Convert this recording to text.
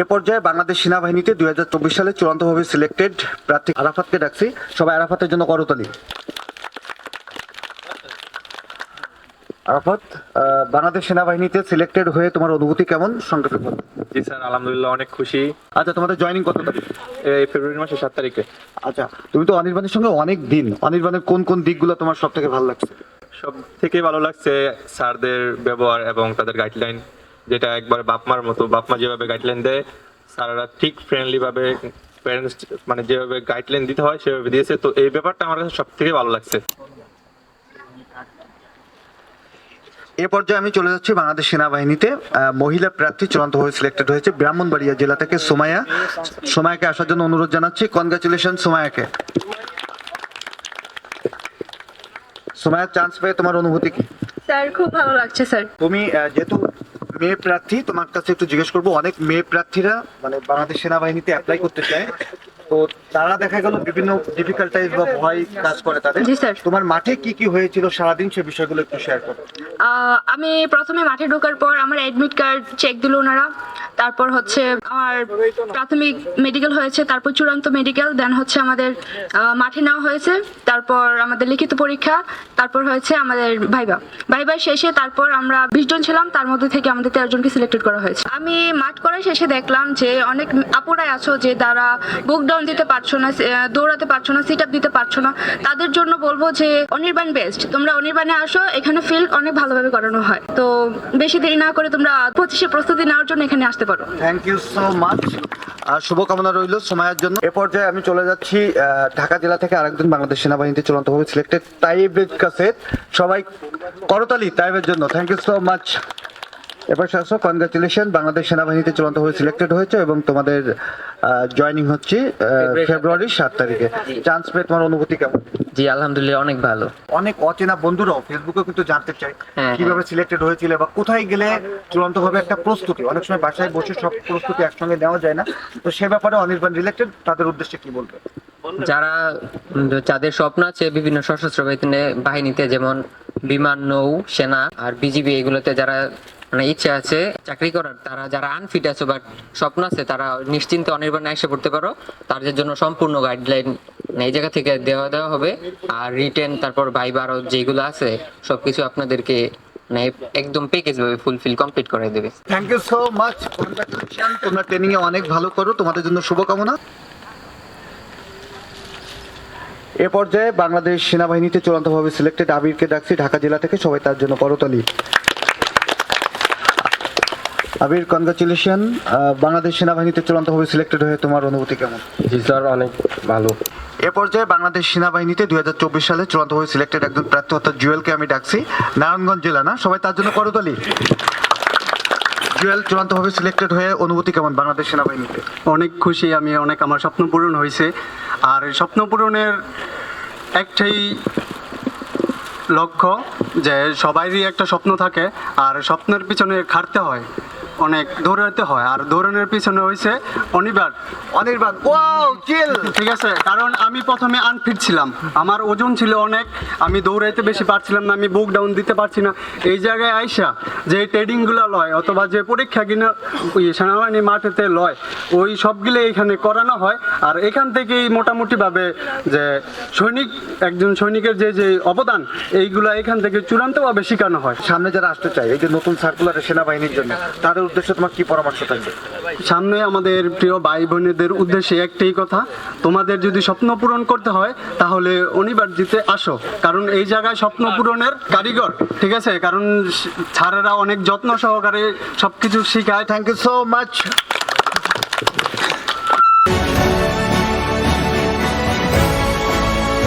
এ পর্যায়ে বাংলাদেশ সেনাবাহিনীতে দুই হাজার চব্বিশ সালে চূড়ান্তভাবে সিলেক্টেড প্রার্থী আরাফাতকে ডাকছি। সবাই আরাফাতের জন্য করতালি আরাফাত বাংলাদেশ সেনাবাহিনীতে সিলেক্টেড হয়ে তোমার অনুভূতি কেমন? সংক্ষেপে বলো। জি স্যার আলহামদুলিল্লাহ অনেক খুশি। আচ্ছা তোমাদের জয়েনিং কত তারিখ? এই ফেব্রুয়ারি মাসের সাত তারিখে। আচ্ছা তুমি তো অনির্বাণের সঙ্গে অনেক দিন। অনির্বাণের কোন কোন দিকগুলো তোমার সব থেকে ভালো লাগছে? সব থেকে ভালো লাগছে স্যারদের ব্যবহার এবং তাদের গাইডলাইন যেটা একবার বাপমার মতো বাপমা যেভাবে গাইডলাইন দেয় স্যাররা ঠিক ফ্রেন্ডলি ভাবে প্যারেন্টস মানে যেভাবে গাইডলাইন দিতে হয় সেভাবে দিয়েছে। তো এই ব্যাপারটা আমার কাছে সব থেকে ভালো লাগছে। এ পর্যায়ে আমি চলে যাচ্ছি বাংলাদেশ সেনাবাহিনীতে। মহিলা প্রার্থী চূড়ান্তভাবে সিলেক্টেড হয়েছে ব্রাহ্মণবাড়িয়া জেলা থেকে সোমায়া সোমায়াকে আসার জন্য অনুরোধ জানাচ্ছি। কনগ্রাচুলেশন সোমায়াকে সোমায়া চান্স পেয়ে তোমার অনুভূতি কি? স্যার খুব ভালো লাগছে স্যার। তুমি যেহেতু মেয়ে প্রার্থী তোমার কাছে একটু জিজ্ঞেস করব অনেক মেয়ে প্রার্থীরা মানে বাংলাদেশ সেনাবাহিনীতে অ্যাপ্লাই করতে চায়। তো তারা দেখা গেল বিভিন্ন ডিফিকাল্টাইজ বা ভয় কাজ করে তাদের। জি, স্যার। তোমার মাঠে কি কি হয়েছিল সারাদিন সে বিষয়গুলো একটু শেয়ার করো। আমি প্রথমে মাঠে ঢোকার পর আমার অ্যাডমিট কার্ড চেক দিল ওনারা। তারপর হচ্ছে আমার প্রাথমিক মেডিকেল হয়েছে, তারপর চূড়ান্ত মেডিকেল দেন হচ্ছে আমাদের মাঠে নেওয়া হয়েছে, তারপর আমাদের লিখিত পরীক্ষা, তারপর হয়েছে আমাদের ভাইবা। ভাইবা শেষে তারপর আমরা বিশ জন ছিলাম, তার মধ্যে থেকে আমাদের তেরো জনকে সিলেক্টেড করা হয়েছে। আমি মাঠ করার শেষে দেখলাম যে অনেক আপুরাই আছো যে তারা বুক ডাউন দিতে পারছ না দৌড়াতে পারছ না সিট আপ দিতে পারছ না। তাদের জন্য বলব যে অনির্বাণ বেস্ট তোমরা অনির্বাণে আসো, এখানে ফিল্ড অনেক ভালোভাবে করানো হয়। তো বেশি দেরি না করে তোমরা পঁচিশে প্রস্তুতি নেওয়ার জন্য এখানে আসতে পারো। থ্যাংক ইউ সো মাচ শুভকামনা রইল সময়ের জন্য। এ পর্যায়ে আমি চলে যাচ্ছি ঢাকা জেলা থেকে আরেকজন বাংলাদেশ সেনাবাহিনীতে চূড়ান্তভাবে সিলেক্টেড তাইবের কাছে। সবাই করতালি তাইবের জন্য। থ্যাংক ইউ সো মাচ এবার শাসক কনগ্রাচুলেশন বাংলাদেশ সেনাবাহিনীতে চূড়ান্তভাবে সিলেক্টেড হয়েছে এবং তোমাদের জয়েনিং হচ্ছে ফেব্রুয়ারির সাত তারিখে। চান্স পেয়ে তোমার অনুভূতি কেমন? জি আলহামদুলিল্লাহ অনেক ভালো। অনেক অচেনা বন্ধুরাও ফেসবুকে কিন্তু জানতে চায় হ্যাঁ, কীভাবে সিলেক্টেড হয়েছিল বা কোথায় গেলে চূড়ান্ত ভাবে একটা প্রস্তুতি অনেক সময় বাসায় বসে সব প্রস্তুতি একসঙ্গে নেওয়া যায় না। তো সে ব্যাপারে অনির্বাণ রিলেটেড তাদের উদ্দেশ্যে কি বলবে? যারা যাদের স্বপ্ন আছে বিভিন্ন সশস্ত্র বাহিনীতে যেমন বিমান নৌ সেনা আর বিজিবি এগুলোতে যারা মানে ইচ্ছে আছে চাকরি করার। তারা যারা আনফিট আছে বাট স্বপ্ন আছে, তারা নিশ্চিন্তে অনির্বাণে এসে পড়তে পারো। তাদের জন্য সম্পূর্ণ গাইডলাইন এই জায়গা থেকে দেওয়া দেওয়া হবে। আর রিটেন তারপর ভাইবা যেগুলো আছে, সবকিছু আপনাদেরকে মানে একদম প্যাকেজ ভাবে ফুলফিল কমপ্লিট করে দেবে। থ্যাংক ইউ সো মাচ তোমরা ট্রেনিং এ অনেক ভালো করো। তোমাদের জন্য শুভকামনা। এ পর্যায়ে বাংলাদেশ সেনাবাহিনীতে চূড়ান্তভাবে সিলেক্টেড আবিরকে ডাকছি। ঢাকা জেলা থেকে সবাই তার জন্য করতালি। আবির কনগ্রাচুলেশন বাংলাদেশ সেনাবাহিনীতে চূড়ান্তভাবে সিলেক্টেড হয়ে তোমার অনুভূতি কেমন? জি স্যার অনেক ভালো। এ পর্যায়ে বাংলাদেশ সেনাবাহিনীতে দুই হাজার চব্বিশ সালে চূড়ান্তভাবে সিলেক্টেড একজন প্রার্থী অর্থাৎ জুয়েলকে আমি ডাকছি। নারায়ণগঞ্জ জেলা না? সবাই তার জন্য করতালি জুয়েল চূড়ান্তভাবে সিলেক্টেড হয়ে অনুভূতি কেমন বাংলাদেশ সেনাবাহিনীতে? অনেক খুশি আমি অনেক আমার স্বপ্ন পূরণ হয়েছে। আর স্বপ্ন পূরণের একটাই লক্ষ্য যে সবারই একটা স্বপ্ন থাকে আর স্বপ্নের পিছনে খাটতে হয়। অনেক দৌড়াতে হয়। আর দৌড়ানোর পিছনে হয়েছে অনিবার অনির্বাণ ওয়াও চিল ঠিক আছে কারণ আমি প্রথমে আনফিট ছিলাম। আমার ওজন ছিল অনেক আমি দৌড়াইতে বেশি পারছিলাম না আমি বুক ডাউন দিতে পারছি না। এই জায়গায় আইসা যে ট্রেডিংগুলো লয় অথবা যে পরীক্ষা কিনা ওই সেনাবাহিনী মাঠেতে লয় ওই সবগুলো এখানে করানো হয়। আর এখান থেকেই মোটামুটিভাবে যে সৈনিক একজন সৈনিকের যে যে অবদান এইগুলা এখান থেকে চূড়ান্তভাবে শেখানো হয়। সামনে যারা আসতে চায় এই যে নতুন সার্কুলার সেনাবাহিনীর জন্য তাদের উদ্দেশ্যে তোমার কি পরামর্শ থাকবে? সামনে আমাদের প্রিয় ভাই বোনেদের উদ্দেশ্যে একটাই কথা তোমাদের যদি স্বপ্ন পূরণ করতে হয় তাহলে অনিবার্যিতে আসো। কারণ এই জায়গায় স্বপ্ন পূরণের কারিগর ঠিক আছে? কারণ ছাড়েরা অনেক যত্ন সহকারে সবকিছু শেখায়। Thank you so much